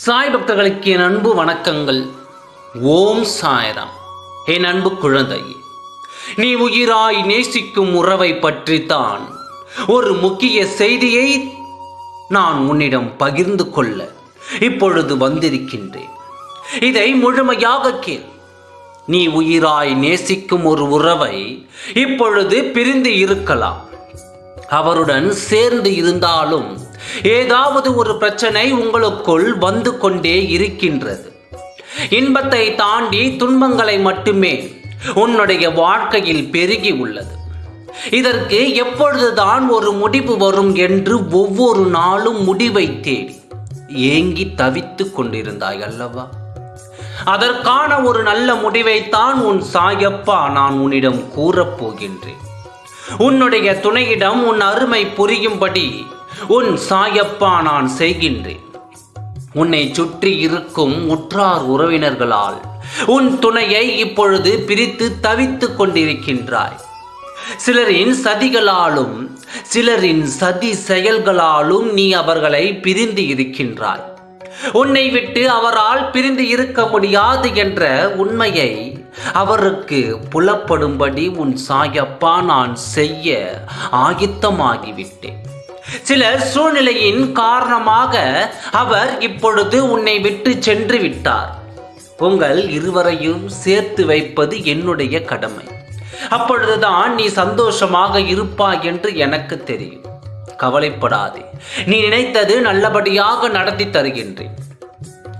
சாய் பக்தர்களுக்கு என் அன்பு வணக்கங்கள். ஓம் சாய்ராம். என் அன்பு குழந்தை நீ உயிராய் நேசிக்கும் உறவை பற்றித்தான் ஒரு முக்கிய செய்தியை நான் உன்னிடம் பகிர்ந்து கொள்ள இப்பொழுது வந்திருக்கின்றேன். இதை முழுமையாக கேள். நீ உயிராய் நேசிக்கும் ஒரு உறவை இப்பொழுது பிரிந்து இருக்கலாம். அவருடன் சேர்ந்து இருந்தாலும் ஏதாவது ஒரு பிரச்சனை உங்களுக்குள் வந்து கொண்டே இருக்கின்றது. இன்பத்தை தாண்டி துன்பங்களை மட்டுமே உன்னுடைய வாழ்க்கையில் பெருகி உள்ளது. இதற்கு எப்பொழுதுதான் ஒரு முடிவு வரும் என்று ஒவ்வொரு நாளும் முடிவை தேடி ஏங்கி தவித்துக் கொண்டிருந்தாய் அல்லவா? அதற்கான ஒரு நல்ல முடிவைத்தான் உன் சாயப்பா நான் உன்னிடம் கூறப்போகின்றேன் உன்னுடைய துணையிடம் உன் அருமை புரியும்படி உன் சாயப்பா நான் செய்கின்றேன். உன்னை சுற்றி இருக்கும் உற்றார் உறவினர்களால் உன் துணையை இப்பொழுது பிரித்து தவித்துக் கொண்டிருக்கின்றாய். சிலரின் சதிகளாலும் சிலரின் சதி செயல்களாலும் நீ அவர்களை பிரிந்து இருக்கின்றாய். உன்னை விட்டு அவரால் பிரிந்து இருக்க முடியாது என்ற உண்மையை அவருக்கு புலப்படும்படி உன் சாயப்பா நான் செய்ய ஆயத்தமாகிவிட்டேன். சில சூழ்நிலையின் காரணமாக அவர் இப்பொழுது உன்னை விட்டு சென்று விட்டார். உங்கள் இருவரையும் சேர்த்து வைப்பது என்னுடைய கடமை. அப்பொழுதுதான் நீ சந்தோஷமாக இருப்பாய் என்று எனக்கு தெரியும். கவலைப்படாதே. நீ நினைத்தது நல்லபடியாக நடத்தி தருகின்றேன்.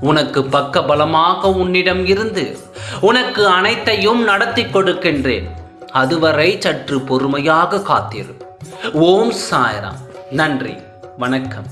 உனக்கு பக்க பலமாக உன்னிடம் இருந்து உனக்கு அனைத்தையும் நடத்தி கொடுக்கின்றேன். அதுவரை சற்று பொறுமையாக காத்திரு. ஓம் சாய்ராம். நன்றி. வணக்கம்.